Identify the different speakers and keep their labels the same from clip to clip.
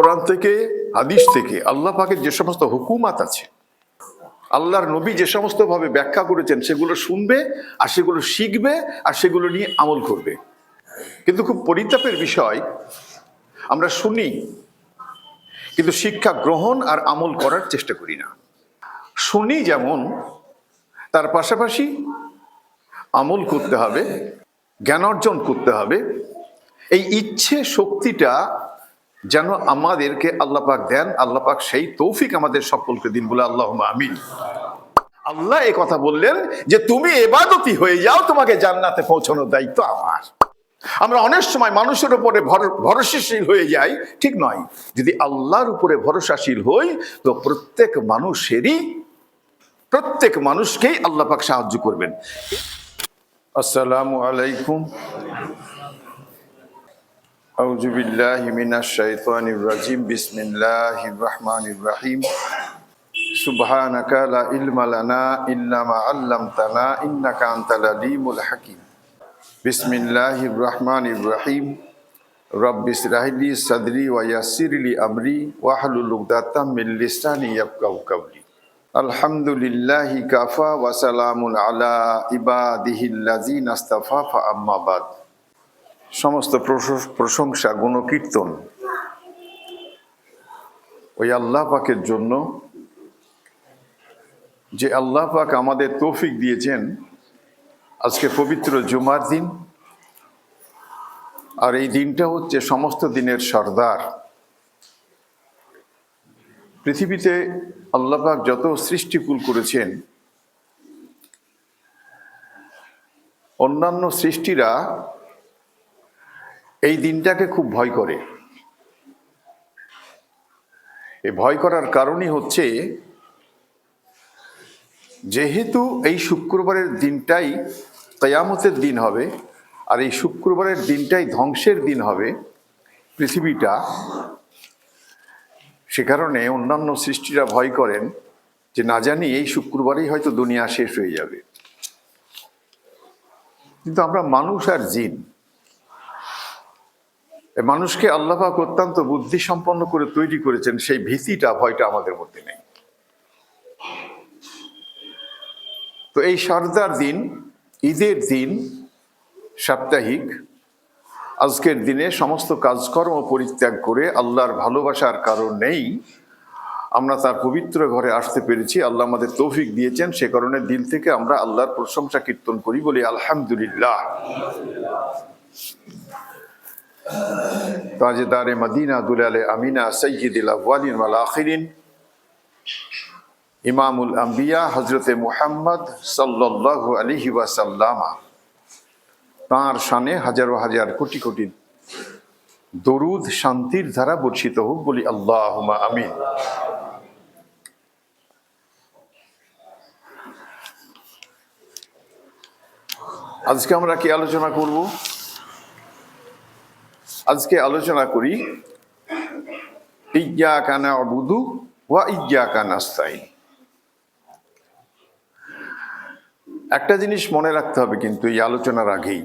Speaker 1: কোরআন থেকে, হাদিস থেকে আল্লাহ পাকের যে সমস্ত হুকুমাত আছে, আল্লাহর নবী যে সমস্ত ভাবে ব্যাখ্যা করেছেন, সেগুলো শুনবে আর সেগুলো শিখবে আর সেগুলো নিয়ে আমল করবে। কিন্তু খুব পরিতাপের বিষয়, আমরা শুনি, কিন্তু শিক্ষা গ্রহণ আর আমল করার চেষ্টা করি না। শুনি যেমন, তার পাশাপাশি আমল করতে হবে, জ্ঞান অর্জন করতে হবে, এই ইচ্ছে শক্তিটা যেন আমাদেরকে আল্লাহ পাক দেন, আল্লাহ পাক সেই তৌফিক আমাদের সকলকে দিন বলে আল্লাহ আমিন। আল্লাহ এ কথা বললেন যে তুমি এবাদতি হয়ে যাও, তোমাকে জান্নাতে পৌঁছানোর দায়িত্ব আমার। আমরা অনেক সময় মানুষের উপরে ভর- ভরসাশীল হয়ে যাই, ঠিক নয়। যদি আল্লাহর উপরে ভরসাশীল হই, তো প্রত্যেক মানুষেরই, প্রত্যেক মানুষকেই আল্লাহ পাক সাহায্য করবেন। আসসালামু আলাইকুম। أعوذ بالله من الشيطان الرجيم. بسم الله الرحمن الرحيم. سبحانك لا علم لنا إلا ما علمتنا إنك أنت العليم الحكيم. بسم الله الرحمن الرحيم. رب اشرح لي صدري ويسر لي أمري واحلل عقدة من لساني يفقهوا قولي. الحمد لله كفى وسلام على عباده الذين اصطفى فأما بعد. সমস্ত প্রশ- প্রশংসা, গুণকীর্তন ওই আল্লাহ পাকের জন্য। যে আল্লাহ পাক আমাদের তৌফিক দিয়েছেন আজকে পবিত্র জুমার দিন। আর এই দিনটা হচ্ছে সমস্ত দিনের সর্দার। পৃথিবীতে আল্লাহ পাক যত সৃষ্টিকুল করেছেন, অন্যান্য সৃষ্টিরা এই দিনটাকে খুব ভয় করে। এই ভয় করার কারণই হচ্ছে, যেহেতু এই শুক্রবারের দিনটাই কেয়ামতের দিন হবে, আর এই শুক্রবারের দিনটাই ধ্বংসের দিন হবে পৃথিবীটা, সে কারণে অন্যান্য সৃষ্টিরা ভয় করেন যে না জানি এই শুক্রবারেই হয়তো দুনিয়া শেষ হয়ে যাবে। কিন্তু আমরা মানুষ আর জিন। মানুষকে আল্লাপাক অত্যন্ত বুদ্ধি সম্পন্ন করে তৈরি করেছেন, সেই ভীতিটা, ভয়টা আমাদের মধ্যে নেই। তো এই সর্দার দিন, ঈদের দিন, সাপ্তাহিক, আজকের দিনে সমস্ত কাজকর্ম পরিত্যাগ করে আল্লাহর ভালোবাসার কারণ নেই, আমরা তার পবিত্র ঘরে আসতে পেরেছি, আল্লাহ আমাদের তৌফিক দিয়েছেন, সে কারণে দিল থেকে আমরা আল্লাহর প্রশংসা কীর্তন করি বলি, আলহামদুলিল্লাহ। মদিনা দুলালে আমিনা সৈয়দুল আউ্বালিন ওয়াল আখিরিন ইমামুল আম্বিয়া হজরতে মুহাম্মদ সাল্লাল্লাহু আলাইহি ওয়াসাল্লামা তাঁর শানে হাজারো হাজার কোটি কোটি দরুদ শান্তির ধারা বর্ষিত হোক বলি আল্লাহ আমিন আজকে আমরা কি আলোচনা করব আজকে আলোচনা করি ইয়া কানা অবুদু ওয়া ইয়া কানাস্তাই একটা জিনিস মনে রাখতে হবে কিন্তু এই আলোচনার আগেই।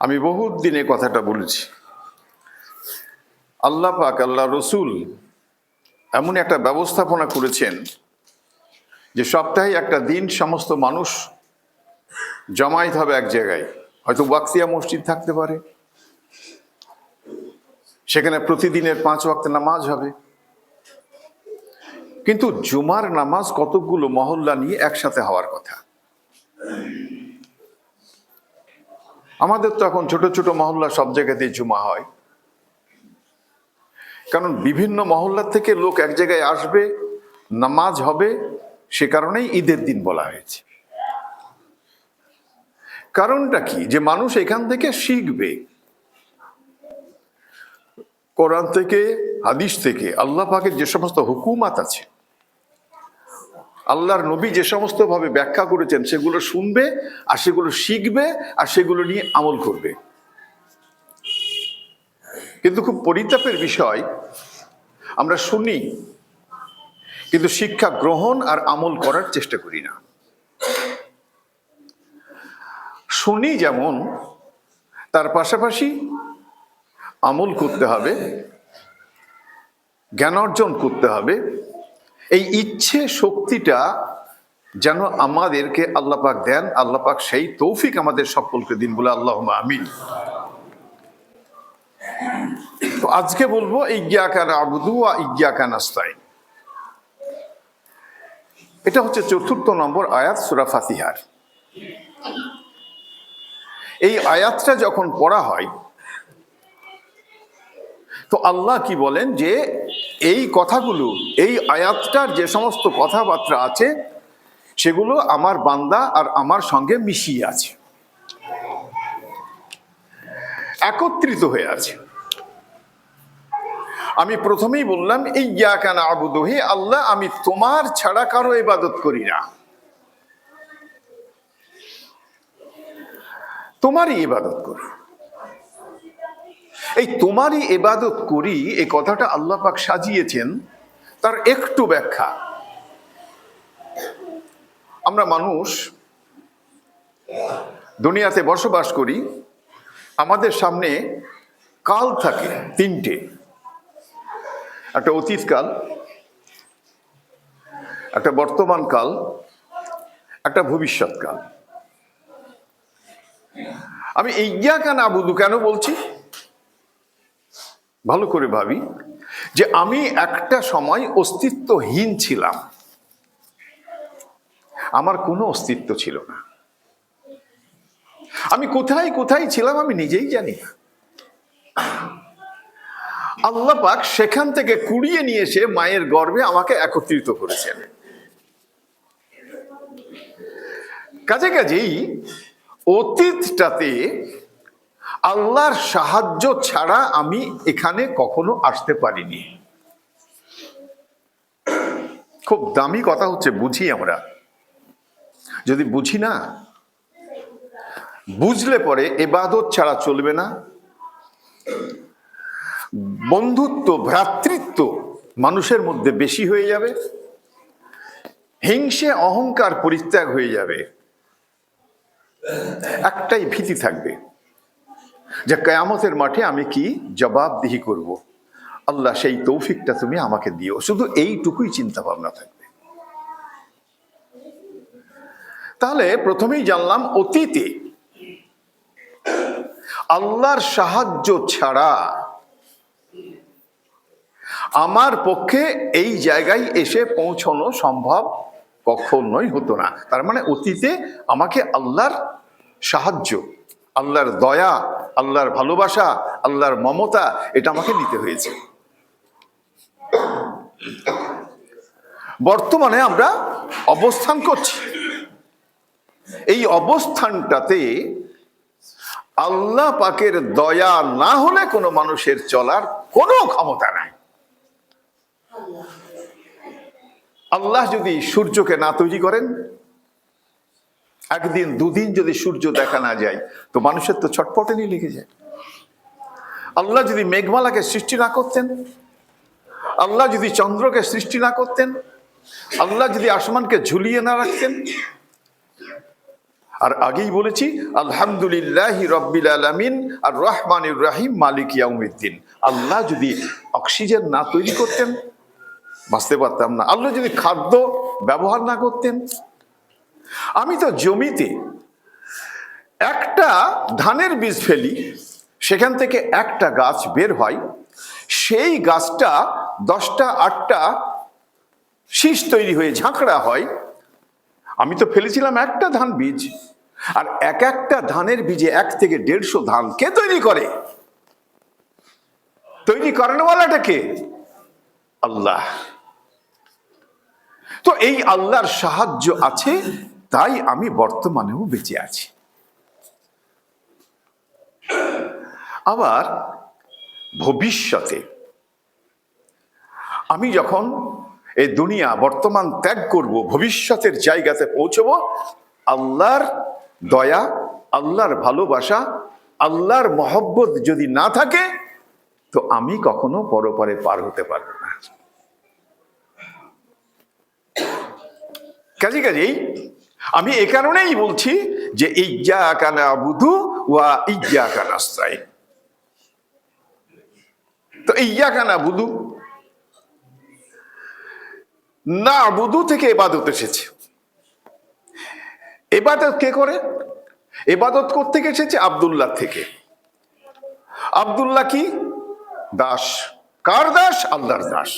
Speaker 1: আমি বহুত দিনে কথাটা বলেছি। আল্লাহ পাক, আল্লাহ রসুল এমন একটা ব্যবস্থাপনা করেছেন যে সপ্তাহে একটা দিন সমস্ত মানুষ জমায়েত হবে এক জায়গায়। হয়তো ওয়াক্তিয়া মসজিদ থাকতে পারে। সেখানে প্রতিদিনের পাঁচ ওয়াক্ত নামাজ হবে। কিন্তু জুমার নামাজ কতগুলো মহল্লা নিয়ে একসাথে হওয়ার কথা। আমাদের তো এখন ছোট ছোট মহল্লা সব জায়গাতেই জুমা হয়। কারণ বিভিন্ন মহল্লার থেকে লোক এক জায়গায় আসবে, নামাজ হবে, সে কারণেই ঈদের দিন বলা হয়েছে। কারণটা কি? যে মানুষ এখান থেকে শিখবে। কোরআন থেকে, হাদিস থেকে আল্লাহ পাকের যে সমস্ত হুকুমাত আছে, আল্লাহর নবী যে সমস্ত ভাবে ব্যাখ্যা করেছেন, সেগুলো শুনবে আর সেগুলো শিখবে আর সেগুলো নিয়ে আমল করবে। কিন্তু খুব পরিতাপের বিষয়, আমরা শুনি, কিন্তু শিক্ষা গ্রহণ আর আমল করার চেষ্টা করি না। শুনি যেমন, তার পাশাপাশি আমল করতে হবে, জ্ঞান অর্জন করতে হবে। এই ইচ্ছে শক্তিটা যেন আমাদেরকে আল্লাপাক দেন আল্লাপাক সেই তৌফিক আমাদের সকলকে দিন বলে আল্লাহ আমিন। তো আজকে বলব ইজ্ঞা কান আবুদু আর কান আস্তাইন এটা হচ্ছে চতুর্থ নম্বর আয়াত, সুরা ফাতিহার। এই আয়াতটা যখন পড়া হয়, তো আল্লাহ কি বলেন যে এই কথাগুলো, এই আয়াতটার যে সমস্ত কথাবার্তা আছে, সেগুলো আমার বান্দা আর আমার সঙ্গে মিশিয়ে আছে। একত্রিত হয়ে আছে। আমি প্রথমেই বললাম এই কেন আবুদু হে আল্লাহ, আমি তোমার ছাড়া কারও ইবাদত করি না। তোমারই ইবাদত করি। এই তোমারই ইবাদত করি, এই কথাটা আল্লাহ পাক সাজিয়েছেন, তার একটু ব্যাখ্যা। আমরা মানুষ দুনিয়াতে বসবাস করি, আমাদের সামনে কাল থাকে, তিনটে। একটা অতীতকাল একটা বর্তমান কাল, একটা ভবিষ্যৎকাল আমি ইজ্ঞা কেন আবুদু কেন বলছি? ভালো করে ভাবি যে আমি একটা সময় অস্তিত্বহীন ছিলাম। আমার কোনো অস্তিত্ব ছিল না। আমি কোথায় কোথায় ছিলাম আমি নিজেই জানি না। আল্লাহ পাক সেখান থেকে কুড়িয়ে নিয়ে এসে মায়ের গর্ভে আমাকে একত্রিত করেছেন। কাজে কাজেই অতীতটাতে আল্লাহর সাহায্য ছাড়া আমি এখানে কখনো আসতে পারিনি। খুব দামি কথা হচ্ছে বুঝি আমরা। যদি বুঝি না, বুঝলে পরে এবাদত ছাড়া চলবে না। বন্ধুত্ব, ভ্রাতৃত্ব মানুষের মধ্যে বেশি হয়ে যাবে। হিংসে, অহংকার পরিত্যাগ হয়ে যাবে। একটাই ভীতি থাকবে যে কেয়ামতের মাঠে আমি কি জবাবদিহি করব। আল্লাহ সেই তৌফিকটা তুমি আমাকে দিও শুধু এইটুকুই চিন্তা ভাবনা থাকবে তাহলে প্রথমেই জানলাম অতীতে আল্লাহর সাহায্য ছাড়া আমার পক্ষে এই জায়গায় এসে পৌঁছানো সম্ভব কখনোই হতো না। তার মানে অতীতে আমাকে আল্লাহর সাহায্য, আল্লাহর দয়া, আল্লাহর ভালোবাসা, আল্লাহর মমতা এটা আমাকে নিতে হয়েছে। বর্তমানে আমরা অবস্থান করছি। এই অবস্থানটাতে আল্লাহ পাকের দয়া না হলে কোনো মানুষের চলার কোনো ক্ষমতা নাই। আল্লাহ যদি সূর্যকে না তৈরি করেন, একদিন, দুদিন যদি সূর্য দেখা না যায়, তো মানুষের তো ছটপটেনি লেগে যায়। আল্লাহ যদি মেঘমালাকে সৃষ্টি না করতেন, আল্লাহ যদি চন্দ্রকে সৃষ্টি না করতেন, আল্লাহ যদি আসমানকে ঝুলিয়ে না রাখতেন, আর আগেই বলেছি, আলহামদুলিল্লাহ রব্বিল আলমিন, আর রহমান রাহিম মালিক ইয়াউমিদ্দিন। আল্লাহ যদি অক্সিজেন না তৈরি করতেন বাঁচতে পারতাম না। আল্লাহ যদি খাদ্য ব্যবহার না করতেন, আমি তো জমিতে একটা ধানের বীজ ফেলি, সেখান থেকে একটা গাছ বের হয়, সেই গাছটা দশটা, আটটা শীষ তৈরি হয়ে ঝাঁকড়া হয়। আমি তো ফেলেছিলাম একটা ধান বীজ, আর এক একটা ধানের বীজে এক থেকে দেড়শো ধান কে তৈরি করে? তৈরি করানোওয়ালাটা কে? আল্লাহ। তো এই আল্লাহর সাহায্য আছে, তাই আমি বর্তমানেও বেঁচে আছি। আবার ভবিষ্যতে আমি যখন এই দুনিয়া বর্তমান ত্যাগ করব, ভবিষ্যতের জায়গাতে পৌঁছব, আল্লাহর দয়া, আল্লাহর ভালোবাসা, আল্লাহর মহব্বত যদি না থাকে তো আমি কখনো পরপারে পার হতে পারব না। কাজে কাজেই আমি এ কারণেই বলছি যে ইজ্জা কানা বুধু ওয়া ইজ্জা কানাস্তাই তো ইয়া কানা বুধু না বুধু থেকে এবাদত এসেছে। এবাদত কে করে? এবাদত করতে এসেছে আবদুল্লাহ থেকে। আবদুল্লাহ কি? দাস। কার দাস? আল্লাহর দাস।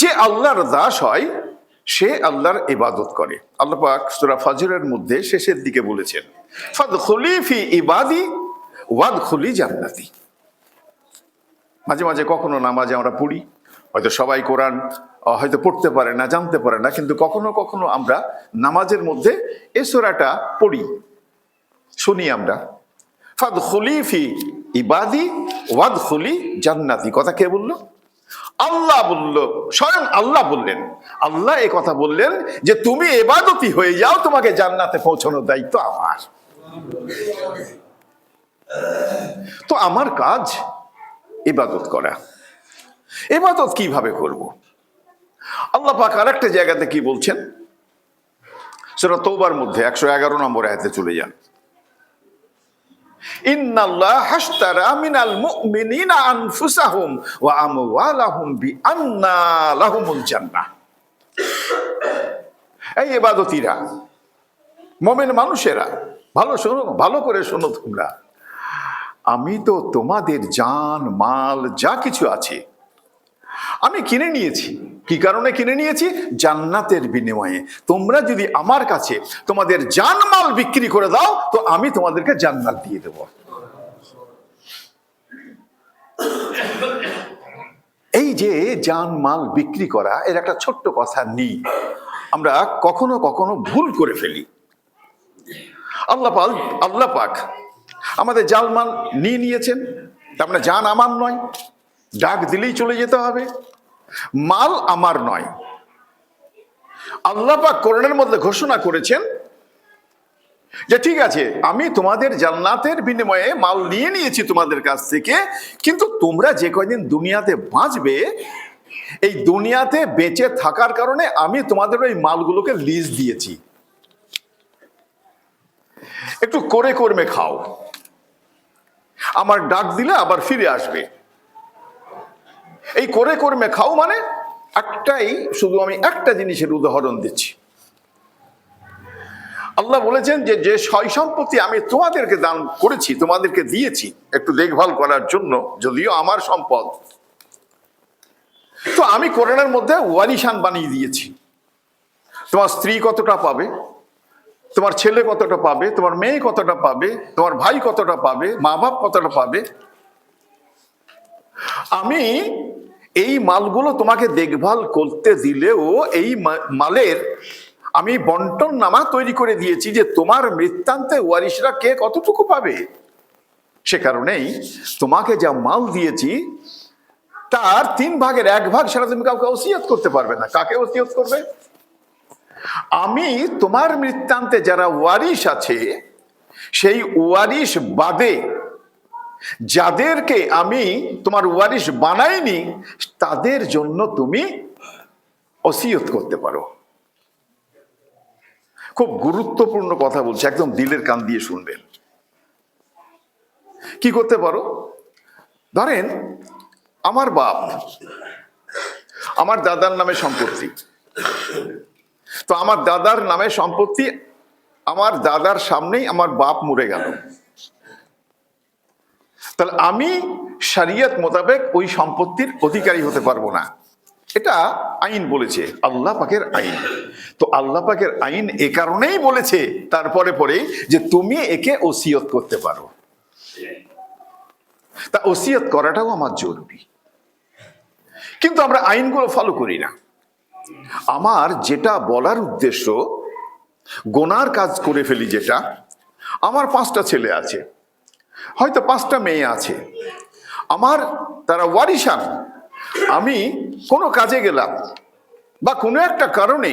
Speaker 1: যে আল্লাহর দাস হয়, সে আল্লাহর ইবাদত করে। আল্লাহ সূরা ফজরের মধ্যে শেষের দিকে বলেছেন, ফাদখুলি ফি ইবাদি ওয়াদখুলি জান্নাতি। মাঝে মাঝে কখনো নামাজে আমরা পড়ি, হয়তো সবাই কোরআন হয়তো পড়তে পারে না, জানতে পারে না, কিন্তু কখনো কখনো আমরা নামাজের মধ্যে এ সূরাটা পড়ি, শুনি আমরা ফাদ ফি ইবাদি ওয়াদ খুলি জান্নাতি। কথা কে বলল? আল্লাহ বলল, স্বয়ং আল্লাহ বললেন। আল্লাহ এ কথা বললেন যে, তুমি এবাদতি হয়ে যাও, তোমাকে জান্নাতে পৌঁছানোর দায়িত্ব আমার। তো আমার কাজ ইবাদত করা। ইবাদত কীভাবে করব? আল্লাহ পাক আর একটা জায়গাতে কি বলছেন? সেটা তৌবার মধ্যে একশো এগারো নম্বর আয়াতে চলে যান। ইন্নাল্লাহ হাশতারা মিনাল মুমিনিনা আনফুসাহুম ওয়া আমওয়ালাহুম বিআন্না লাহুমুল জান্নাহ। এই ইবাদতীরা, মুমিন মানুষেরা, ভালো শোনো, ভালো করে শোনো তোমরা। আমি তো তোমাদের জান, মাল, যা কিছু আছে, আমি কিনে নিয়েছি। কি কারণে কিনে নিয়েছি? জান্নাতের বিনিময়ে। তোমরা যদি আমার কাছে তোমাদের জানমাল বিক্রি করে দাও, তো আমি তোমাদেরকে জান্নাত দিয়ে দেব। এই যে জানমাল বিক্রি করা, এর একটা ছোট্ট কথা নেই। আমরা কখনো কখনো ভুল করে ফেলি। আল্লাহ পাল আল্লাহ পাক আমাদের জালমাল নিয়ে নিয়েছেন। তার মানে জান আমার নয়। ডাক দিলেই চলে যেতে হবে। মাল আমার নয়। আল্লাহ পাক মধ্যে ঘোষণা করেছেন যে ঠিক আছে, আমি তোমাদের জান্নাতের বিনিময়ে মাল নিয়ে নিয়েছি তোমাদের কাছ থেকে, কিন্তু তোমরা যে কয়দিন দুনিয়াতে বাঁচবে, এই দুনিয়াতে বেঁচে থাকার কারণে আমি তোমাদের ওই মালগুলোকে লিজ দিয়েছি। একটু করে কর্মে খাও। আমার ডাক দিলে আবার ফিরে আসবে। এই করে কর্মে খাও মানে একটাই, শুধু আমি একটা জিনিসের উদাহরণ দিচ্ছি। আল্লাহ বলেছেন যে যে সয় সম্পত্তি আমি তোমাদেরকে দান করেছি, তোমাদেরকে দিয়েছি, একটু দেখভাল করার জন্য, যদিও আমার সম্পদ। তো আমি কোরআনের মধ্যে ওয়ারিশান বানিয়ে দিয়েছি। তোমার স্ত্রী কতটা পাবে? তোমার ছেলে কতটা পাবে? তোমার মেয়ে কতটা পাবে? তোমার ভাই কতটা পাবে? মা বাপ কতটা পাবে? আমি এই মালগুলো তোমাকে দেখভাল করতে দিলেও এই মালের আমি বন্টন নামা তৈরি করে দিয়েছি যে তোমার মৃত্যান্তে ওয়ারিশরা কে কতটুকু পাবে? সে কারণেই তোমাকে যা মাল দিয়েছি, তার তিন ভাগের এক ভাগ সেটা তুমি কাউকে ওসিয়ত করতে পারবে না। কাকে ওসিয়ত করবে? আমি তোমার মৃত্যান্তে যারা ওয়ারিশ আছে, সেই ওয়ারিশ বাদে যাদেরকে আমি তোমার ওয়ারিশ বানাইনি, তাদের জন্য তুমি অসিয়ত করতে পারো। খুব গুরুত্বপূর্ণ কথা বলছে, একদম দিলের কান দিয়ে শুনবেন। কি করতে পারো? ধরেন, আমার বাপ, আমার দাদার নামে সম্পত্তি। তো আমার দাদার নামে সম্পত্তি, আমার দাদার সামনেই আমার বাপ মরে গেল। তাহলে আমি শরিয়ত মোতাবেক ওই সম্পত্তির অধিকারী হতে পারব না। এটা আইন বলেছে, আল্লাহ পাকের আইন। তো আল্লাহ পাকের আইন এ কারণেই বলেছে, তারপরে পরে যে তুমি একে ওসিয়ত করতে পারো। তা ওসিয়ত করাটাও আমার জরুরি। কিন্তু আমরা আইনগুলো ফলো করি না। আমার যেটা বলার উদ্দেশ্য, গোনার কাজ করে ফেলি যেটা, আমার পাঁচটা ছেলে আছে। হয়তো পাঁচটা মেয়ে আছে। আমার তারা ওয়ারিশান আমি কোনো কাজে গেলাম বা কোনো একটা কারণে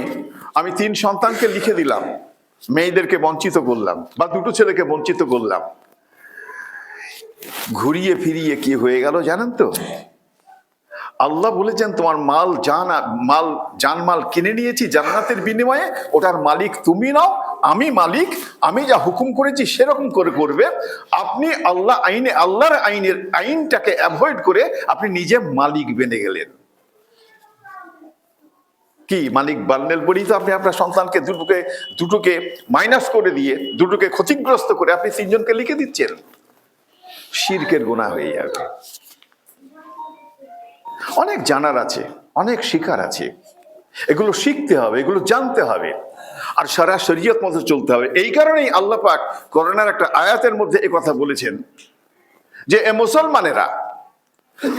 Speaker 1: আমি তিন সন্তানকে লিখে দিলাম, মেয়েদেরকে বঞ্চিত করলাম বা দুটো ছেলেকে বঞ্চিত করলাম। ঘুরিয়ে ফিরিয়ে কি হয়ে গেল জানেন তো? আল্লাহ বলেছেন, তোমার মাল জান মাল, জানমাল কিনে নিয়েছি জান্নাতের বিনিময়ে, ওটার মালিক তুমি নাও, আমি মালিক, আমি যা হুকুম করেছি সেরকম করে করবে। আপনি আল্লাহ আইনে, আল্লাহর আইনের আইনটাকে অ্যাভয়েড করে আপনি নিজে মালিক বেনে গেলেন। কি, মালিক বান্নেল বলেই তো আপনি আপনার সন্তানকে দুটোকে দুটোকে মাইনাস করে দিয়ে, দুটোকে ক্ষতিগ্রস্ত করে আপনি তিনজনকে লিখে দিচ্ছেন? শিরকের গুণা হয়ে যাবে। অনেক জানার আছে, অনেক শিকার আছে। এগুলো শিখতে হবে, এগুলো জানতে হবে। আর সারা শরীয়ত মতো চলতে হবে। এই কারণেই আল্লাহ পাক করোনার একটা আয়াতের মধ্যে কথা বলেছেন যে, এ মুসলমানেরা,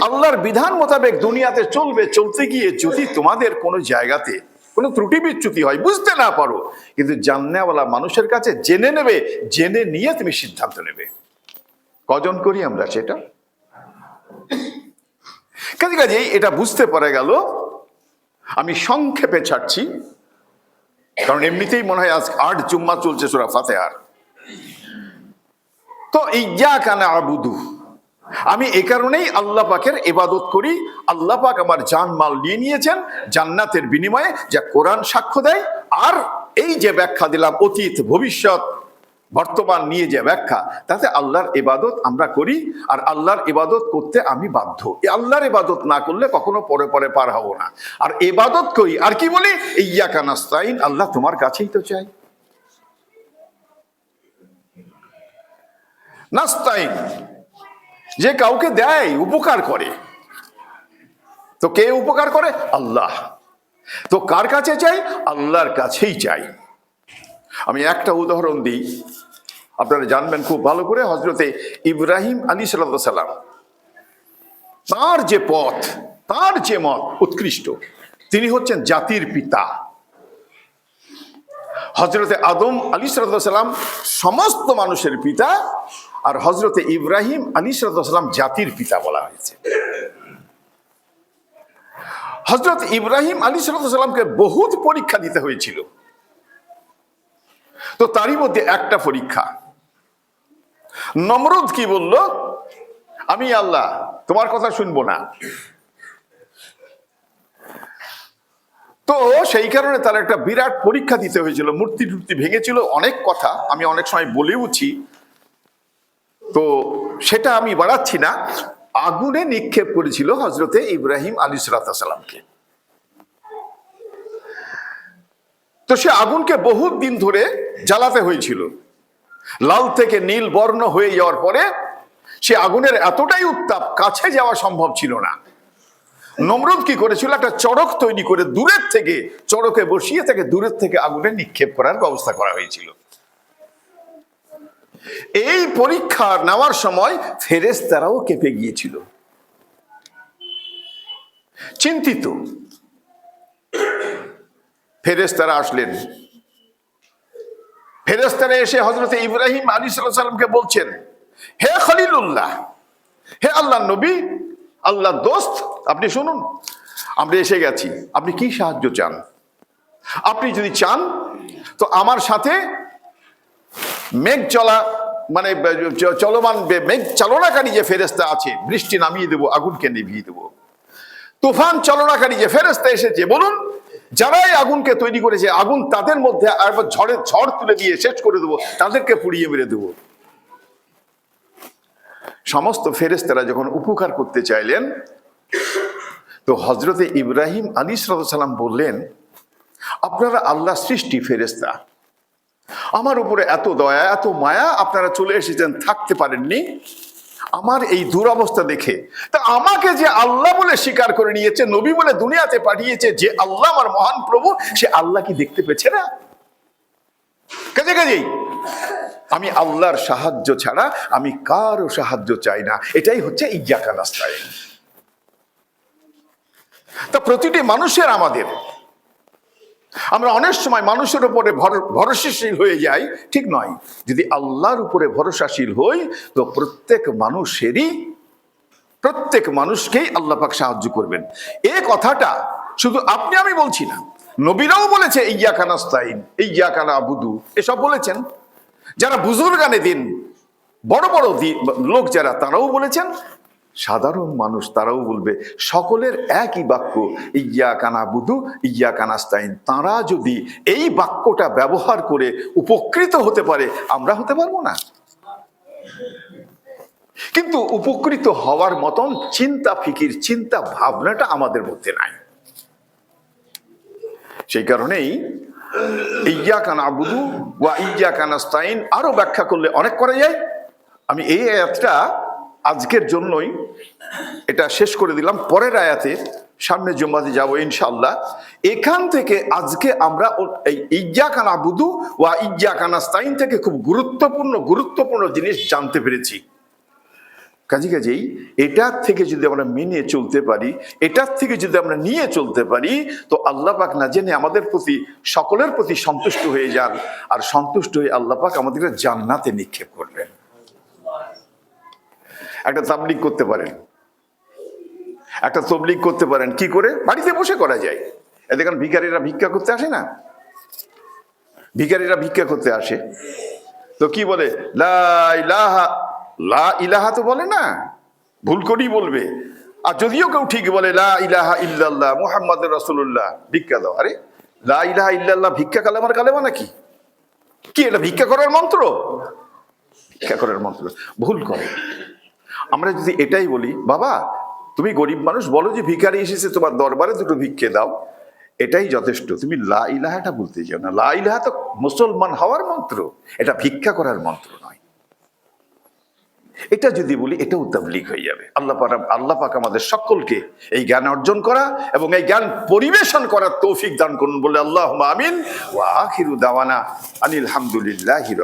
Speaker 1: আল্লাহর বিধান মোতাবেক দুনিয়াতে চলবে, চলতে গিয়ে যদি তোমাদের কোনো জায়গাতে কোনো ত্রুটি বিচ্যুতি হয়, বুঝতে না পারো, কিন্তু জাননেওয়ালা মানুষের কাছে জেনে নেবে, জেনে নিয়ে তুমি সিদ্ধান্ত নেবে। কজন করি আমরা সেটা? কাজে কাজেই এটা বুঝতে পারা গেল, আমি সংক্ষেপে ছাড়ছি, কারণ এমনিতেই মনে হয় আজ আট জুম্মা চলছে সুরা ফাতেহার। তো ইয়া কানা আবুদু আমি এ কারণেই আল্লাহ পাকের ইবাদত করি, আল্লাহ পাক আমার জান মাল নিয়ে নিয়েছেন, জান্নাতের বিনিময়ে যা কোরআন সাক্ষ্য দেয়, আর এই যে ব্যাখ্যা দিলাম অতীত, ভবিষ্যৎ বর্তমান নিয়ে যে ব্যাখ্যা, তাতে আল্লাহর ইবাদত আমরা করি আর আল্লাহর ইবাদত করতে আমি বাধ্য। এই আল্লাহর ইবাদত না করলে কখনো পরে পরে পার হব না। আর এবাদত করি, আর কি বলি? ইয়া কানাস্তাইন আল্লাহ তোমার কাছেই তো চাই। নাস্তাইন যে কাউকে দেয়, উপকার করে। তো কে উপকার করে? আল্লাহ। তো কার কাছে চাই? আল্লাহর কাছেই চাই। আমি একটা উদাহরণ দিই। আপনারা জানবেন খুব ভালো করে হজরতে ইব্রাহিম আলী সাল্লাম তার যে পথ, তার যে মত উৎকৃষ্ট। তিনি হচ্ছেন জাতির পিতা। হজরতে আদম আলী সাল্লাম সমস্ত মানুষের পিতা আর হজরতে ইব্রাহিম আলী সাল্লাম জাতির পিতা বলা হয়েছে। হজরত ইব্রাহিম আলী সাল্লামকে বহুত পরীক্ষা দিতে হয়েছিল। তো তারই মধ্যে একটা পরীক্ষা। নমরুদ কি বলল? আমি আল্লাহ, তোমার কথা শুনব না। তো সেই কারণে তার একটা বিরাট পরীক্ষা দিতে হয়েছিল। মূর্তি টুর্তি ভেঙেছিল, অনেক কথা আমি অনেক সময় বলেওছি তো সেটা আমি বাড়াচ্ছি না। আগুনে নিক্ষেপ করেছিল হজরতে ইব্রাহিম আলী সালামকে। তো সে আগুনকে বহুত দিন ধরে জ্বালাতে হয়েছিল। লাল থেকে নীল বর্ণ হয়ে যাওয়ার পরে সে আগুনের এতটাই উত্তাপ কাছে যাওয়া সম্ভব ছিল না। নমরুদ কি করেছিল? একটা চড়ক তৈরি করে দূরের থেকে, চড়কে বসিয়ে তাকে দূরের থেকে আগুনে নিক্ষেপ করার ব্যবস্থা করা হয়েছিল। এই পরীক্ষা নেওয়ার সময় ফেরেস্তারাও কেঁপে গিয়েছিল। চিন্তিত ফেরেস্তারা আসলেন। ফেরেস্তারা এসে হজরত ইব্রাহিম আলী সাল্লামকে বলছেন, হে খলিলুল্লাহ, হে আল্লাহ নবী আল্লাহ দোস্ত, আপনি শুনুন, আমরা এসে গেছি, আপনি কি সাহায্য চান? আপনি যদি চান, তো আমার সাথে মেঘ চলা মানে চলমান মেঘ চালনাকারী যে ফেরেস্তা আছে, বৃষ্টি নামিয়ে দেবো, আগুনকে নিভিয়ে দেবো। তুফান চালনাকারী যে ফেরেস্তা এসেছে, বলুন যারাই আগুনকে তৈরি করেছে, আগুন তাদের মধ্যে আরেকবার ঝড়ে, ঝড় তুলে দিয়ে শেষ করে দেবো, তাদেরকে পুড়িয়ে মেরে দেবো। সমস্ত ফেরেস্তারা যখন উপকার করতে চাইলেন, তো হজরতে ইব্রাহিম আলী সালাম বললেন, আপনারা আল্লাহ সৃষ্টি ফেরেস্তা আমার উপরে এত দয়া, এত মায়া, আপনারা চলে এসেছেন, থাকতে পারেননি। আমার এই দুরবস্থা দেখে, তা আমাকে যে আল্লাহ বলে স্বীকার করে নিয়েছে, নবী বলে দুনিয়াতে পাঠিয়েছে, যে আল্লাহ আমার মহান প্রভু, সে আল্লাহ কি দেখতে পেয়েছে না? কাজে কাজেই, আমি আল্লাহর সাহায্য ছাড়া আমি কারও সাহায্য চাই না। এটাই হচ্ছে ইজ্ঞাকা রাস্তায় তা প্রতিটি মানুষের আমাদের আমরা অনেক সময় মানুষের উপরে ভর- ভরসাশীল হয়ে যাই, ঠিক নয়। যদি আল্লাহর উপরে ভরসাশীল হই, তো প্রত্যেক মানুষেরই, প্রত্যেক মানুষকেই আল্লাহ পাক সাহায্য করবেন। এ কথাটা শুধু আপনি, আমি বলছি না, নবীরাও বলেছে ইয়া কানাস্তাইন ইয়া কানা আবুদু এসব বলেছেন। যারা বুজুর্গানে দিন, বড় বড় লোক যারা, তারাও বলেছেন সাধারণ মানুষ তারাও বলবে, সকলের একই বাক্য, ইয়া কানা বুধু ইয়া কানাস্তাইন তারা যদি এই বাক্যটা ব্যবহার করে উপকৃত হতে পারে, আমরা হতে পারব না। কিন্তু উপকৃত হওয়ার মতন চিন্তা ফিকির, চিন্তা ভাবনাটা আমাদের মধ্যে নাই। সেই কারণেই ইয়া কানা বুধু ওয়া ইয়া কানাস্তাইন আরও ব্যাখ্যা করলে অনেক করা যায়। আমি এই আয়াতটা আজকের জন্যই এটা শেষ করে দিলাম। পরের আয়াতে সামনে জমাতে যাব ইনশাল্লাহ এখান থেকে আজকে আমরা এই ইজ্জা কানা বুধু ওয়া ইজ্জা কানাস্তাইন থেকে খুব গুরুত্বপূর্ণ গুরুত্বপূর্ণ জিনিস জানতে পেরেছি। কাজে কাজেই এটার থেকে যদি আমরা মেনে চলতে পারি এটার থেকে যদি আমরা নিয়ে চলতে পারি, তো আল্লাহ পাক না জেনে আমাদের প্রতি, সকলের প্রতি সন্তুষ্ট হয়ে যান। আর সন্তুষ্ট হয়ে আল্লাহ পাক আমাদেরকে জান্নাতে নিক্ষেপ করবেন। একটা তাবলিক করতে পারেন। একটা তবলিগ করতে পারেন। কি করে? বাড়িতে বসে করা যায়। এ দেখেন, ভিখারিরা ভিক্ষা করতে আসে না? ভিখারিরা ভিক্ষা করতে আসে। তো কি বলে? লা ইলাহা লা ইলাহা তো বলে না। ভুল করেই বলবে। আর যদিও কেউ ঠিক বলে, লা ইলাহা ইল্লাল্লাহ মুহাম্মদ রাসূলুল্লাহ, ভিক্ষা দাও। আরে, লা ইলাহা ইল্লাল্লাহ, ভিক্ষা কালেমার কালেমা নাকি? কি, এটা ভিক্ষা করার মন্ত্র? ভিক্ষা করার মন্ত্র। ভুল করে। আমরা যদি এটাই বলি, বাবা, তুমি গরিব মানুষ, বলো যে ভিখারি এসেছে, তোমার দরবারে দুটো ভিক্ষে দাও। এটাই যথেষ্ট। তুমি লা ইলাহাটা বলতে চাও না। লা ইলাহা তো মুসলমান হওয়ার মন্ত্র। এটা ভিক্ষা করার মন্ত্র নয়। এটা যদি বলি এটা এটাও তাবলিগ হয়ে যাবে। আল্লাহ আল্লাহ পাক আমাদের সকলকে এই জ্ঞান অর্জন করা এবং এই জ্ঞান পরিবেশন করার তৌফিক দান করুন বলে আল্লাহ আমিন। ওয়া আখিরু দাওয়ানা আনিল হামদুলিল্লাহি